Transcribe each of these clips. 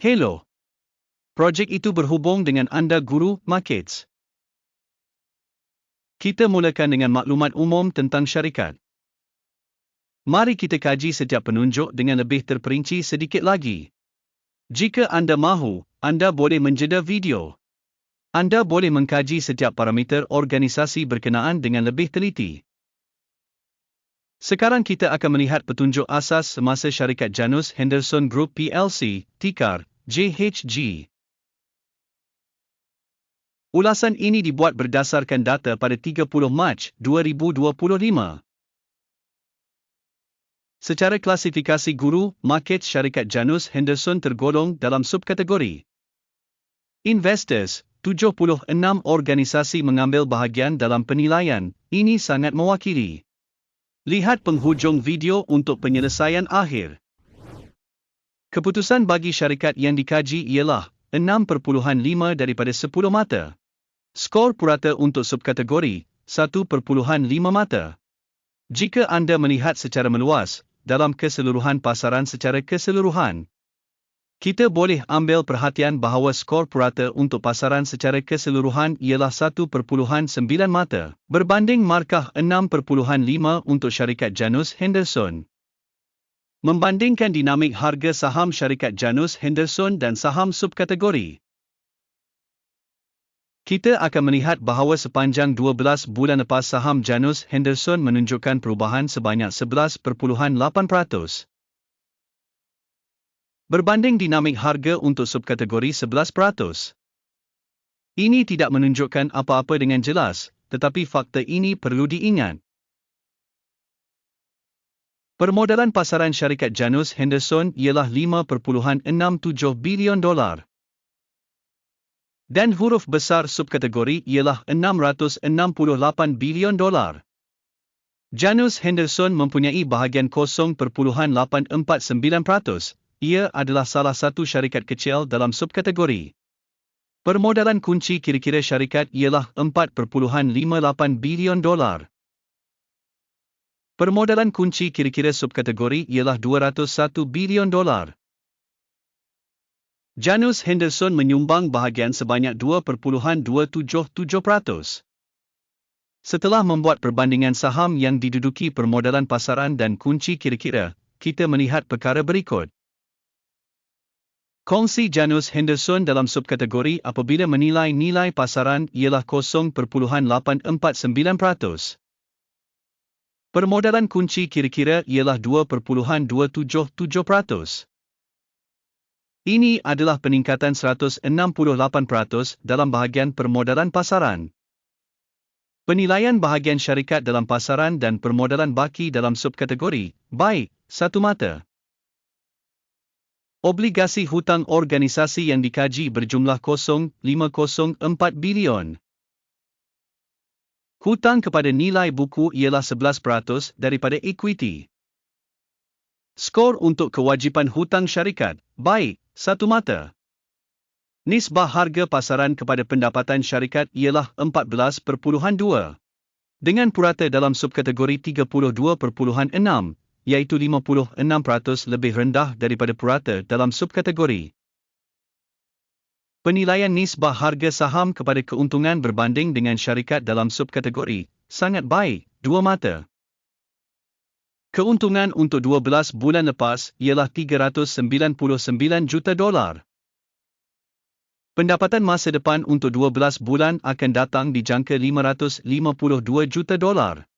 Hello. Projek itu berhubung dengan anda guru markets. Kita mulakan dengan maklumat umum tentang syarikat. Mari kita kaji setiap penunjuk dengan lebih terperinci sedikit lagi. Jika anda mahu, anda boleh menjeda video. Anda boleh mengkaji setiap parameter organisasi berkenaan dengan lebih teliti. Sekarang kita akan melihat petunjuk asas semasa syarikat Janus Henderson Group PLC, tikar JHG. Ulasan ini dibuat berdasarkan data pada 30 Mac 2025. Secara klasifikasi guru, market syarikat Janus Henderson tergolong dalam subkategori. Investors, 76 organisasi mengambil bahagian dalam penilaian, ini sangat mewakili. Lihat penghujung video untuk penyelesaian akhir. Keputusan bagi syarikat yang dikaji ialah 6.5 daripada 10 mata. Skor purata untuk subkategori 1.5 mata. Jika anda melihat secara meluas, dalam keseluruhan pasaran secara keseluruhan, kita boleh ambil perhatian bahawa skor purata untuk pasaran secara keseluruhan ialah 1.9 mata, berbanding markah 6.5 untuk syarikat Janus Henderson. Membandingkan dinamik harga saham syarikat Janus Henderson dan saham subkategori. Kita akan melihat bahawa sepanjang 12 bulan lepas saham Janus Henderson menunjukkan perubahan sebanyak 11.8%. Berbanding dinamik harga untuk subkategori 11%. Ini tidak menunjukkan apa-apa dengan jelas, tetapi fakta ini perlu diingat. Permodalan pasaran syarikat Janus Henderson ialah 5.67 bilion dolar. Dan huruf besar subkategori ialah 668 bilion dolar. Janus Henderson mempunyai bahagian 0.849%, ia adalah salah satu syarikat kecil dalam subkategori. Permodalan kunci kira-kira syarikat ialah 4.58 bilion dolar. Permodalan kunci kira-kira subkategori ialah 201 bilion dolar. Janus Henderson menyumbang bahagian sebanyak 2.277%. Setelah membuat perbandingan saham yang diduduki permodalan pasaran dan kunci kira-kira, kita melihat perkara berikut. Kongsi Janus Henderson dalam subkategori apabila menilai nilai pasaran ialah 0.849%. Permodalan kunci kira-kira ialah 2.277%. Ini adalah peningkatan 168% dalam bahagian permodalan pasaran. Penilaian bahagian syarikat dalam pasaran dan permodalan baki dalam subkategori, baik, satu mata. Obligasi hutang organisasi yang dikaji berjumlah 0.504 bilion. Hutang kepada nilai buku ialah 11% daripada ekuiti. Skor untuk kewajipan hutang syarikat, baik, satu mata. Nisbah harga pasaran kepada pendapatan syarikat ialah 14.2. Dengan purata dalam subkategori 32.6, iaitu 56% lebih rendah daripada purata dalam subkategori. Penilaian nisbah harga saham kepada keuntungan berbanding dengan syarikat dalam subkategori sangat baik, dua mata. Keuntungan untuk 12 bulan lepas ialah 399 juta dolar. Pendapatan masa depan untuk 12 bulan akan datang di jangka 552 juta dolar.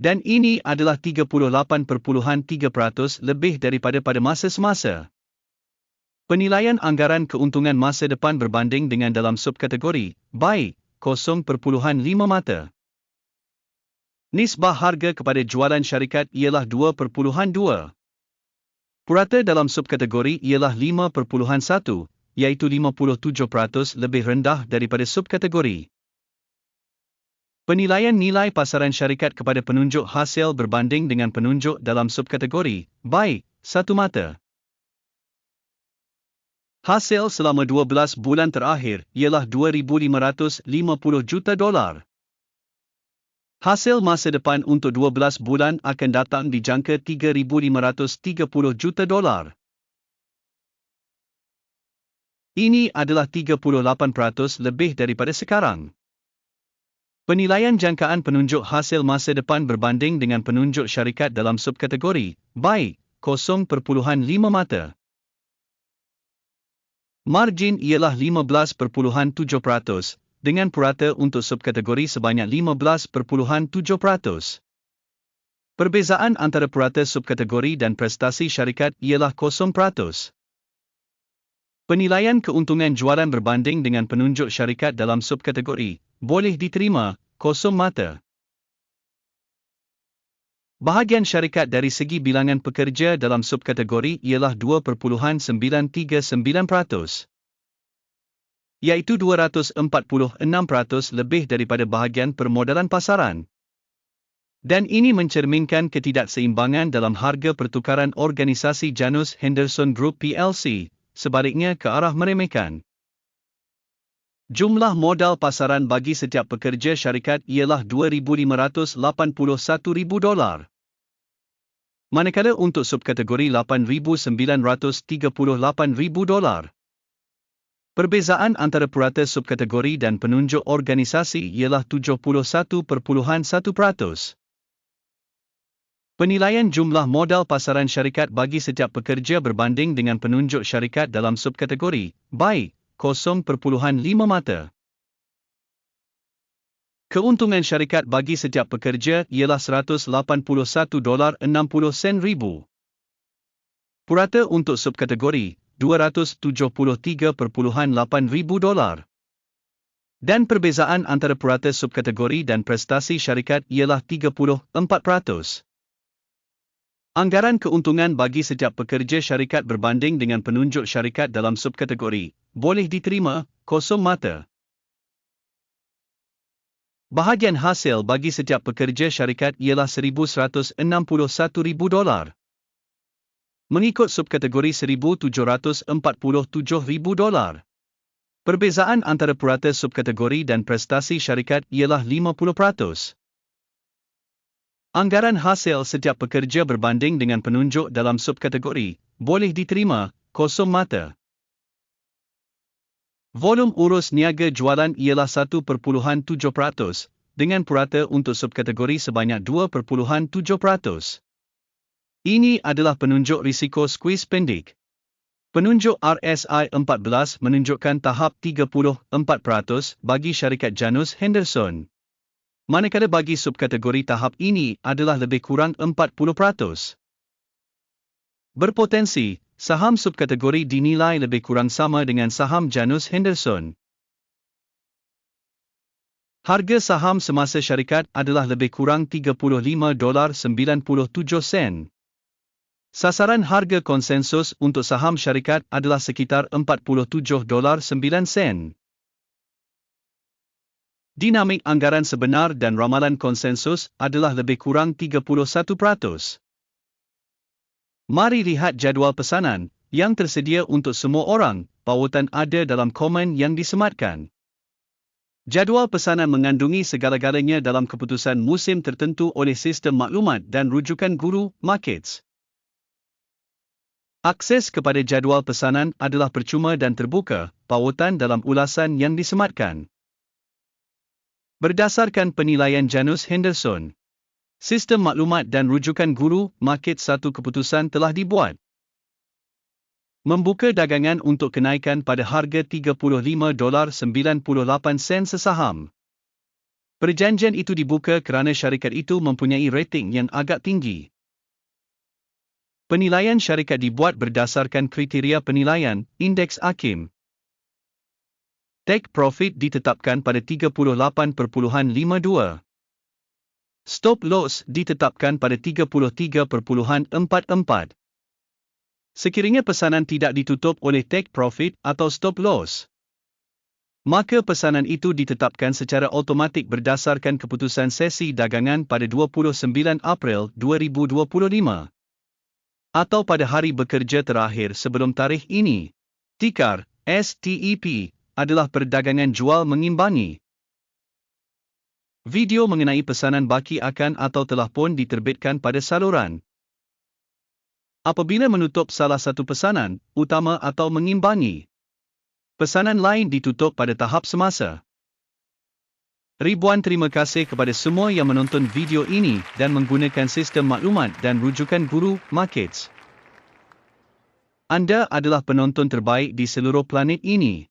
Dan ini adalah 38.3% lebih daripada pada masa semasa. Penilaian anggaran keuntungan masa depan berbanding dengan dalam subkategori, baik, 0.5 mata. Nisbah harga kepada jualan syarikat ialah 2.2. Purata dalam subkategori ialah 5.1, iaitu 57% lebih rendah daripada subkategori. Penilaian nilai pasaran syarikat kepada penunjuk hasil berbanding dengan penunjuk dalam subkategori, baik, satu mata. Hasil selama 12 bulan terakhir ialah 2,550 juta dolar. Hasil masa depan untuk 12 bulan akan datang dijangka 3,530 juta dolar. Ini adalah 38% lebih daripada sekarang. Penilaian jangkaan penunjuk hasil masa depan berbanding dengan penunjuk syarikat dalam subkategori, baik, 0.5 mata. Margin ialah 15.7%, dengan purata untuk subkategori sebanyak 15.7%. Perbezaan antara purata subkategori dan prestasi syarikat ialah 0%. Penilaian keuntungan jualan berbanding dengan penunjuk syarikat dalam subkategori boleh diterima kosong mata. Bahagian syarikat dari segi bilangan pekerja dalam subkategori ialah 2.939%, iaitu 246% lebih daripada bahagian permodalan pasaran. Dan ini mencerminkan ketidakseimbangan dalam harga pertukaran organisasi Janus Henderson Group PLC sebaliknya ke arah meremehkan. Jumlah modal pasaran bagi setiap pekerja syarikat ialah 2,581,000 dolar. Manakala untuk subkategori 8,938,000 dolar. Perbezaan antara purata subkategori dan penunjuk organisasi ialah 71.1%. Penilaian jumlah modal pasaran syarikat bagi setiap pekerja berbanding dengan penunjuk syarikat dalam subkategori, baik, 0.5 mata. Keuntungan syarikat bagi setiap pekerja ialah 181 dolar 60 sen ribu. Purata untuk subkategori, 273.8 ribu dolar. Dan perbezaan antara purata subkategori dan prestasi syarikat ialah 34%. Anggaran keuntungan bagi setiap pekerja syarikat berbanding dengan penunjuk syarikat dalam subkategori boleh diterima kosong mata. Bahagian hasil bagi setiap pekerja syarikat ialah 1161,000 dolar. Mengikut subkategori 1747,000 dolar. Perbezaan antara purata subkategori dan prestasi syarikat ialah 50%. Anggaran hasil setiap pekerja berbanding dengan penunjuk dalam subkategori boleh diterima kosong mata. Volum urus niaga jualan ialah 1.7% dengan purata untuk subkategori sebanyak 2.7%. Ini adalah penunjuk risiko squeeze pendek. Penunjuk RSI 14 menunjukkan tahap 34% bagi syarikat Janus Henderson manakala bagi subkategori tahap ini adalah lebih kurang 40%. Berpotensi, saham subkategori dinilai lebih kurang sama dengan saham Janus Henderson. Harga saham semasa syarikat adalah lebih kurang 35 dolar 97 sen. Sasaran harga konsensus untuk saham syarikat adalah sekitar 47 dolar 9 sen. Dinamik anggaran sebenar dan ramalan konsensus adalah lebih kurang 31%. Mari lihat jadual pesanan yang tersedia untuk semua orang, pautan ada dalam komen yang disematkan. Jadual pesanan mengandungi segala-galanya dalam keputusan musim tertentu oleh sistem maklumat dan rujukan guru markets. Akses kepada jadual pesanan adalah percuma dan terbuka, pautan dalam ulasan yang disematkan. Berdasarkan penilaian Janus Henderson, sistem maklumat dan rujukan guru market satu keputusan telah dibuat. Membuka dagangan untuk kenaikan pada harga 35 dolar 98 sen sesaham. Perjanjian itu dibuka kerana syarikat itu mempunyai rating yang agak tinggi. Penilaian syarikat dibuat berdasarkan kriteria penilaian Indeks Akim Take profit ditetapkan pada 38.52. Stop loss ditetapkan pada 33.44. Sekiranya pesanan tidak ditutup oleh take profit atau stop loss, maka pesanan itu ditetapkan secara automatik berdasarkan keputusan sesi dagangan pada 29 April 2025 atau pada hari bekerja terakhir sebelum tarikh ini. Tikar STEP adalah perdagangan jual mengimbangi. Video mengenai pesanan baki akan atau telah pun diterbitkan pada saluran. Apabila menutup salah satu pesanan, utama atau mengimbangi, pesanan lain ditutup pada tahap semasa. Ribuan terima kasih kepada semua yang menonton video ini dan menggunakan sistem maklumat dan rujukan guru Markets. Anda adalah penonton terbaik di seluruh planet ini.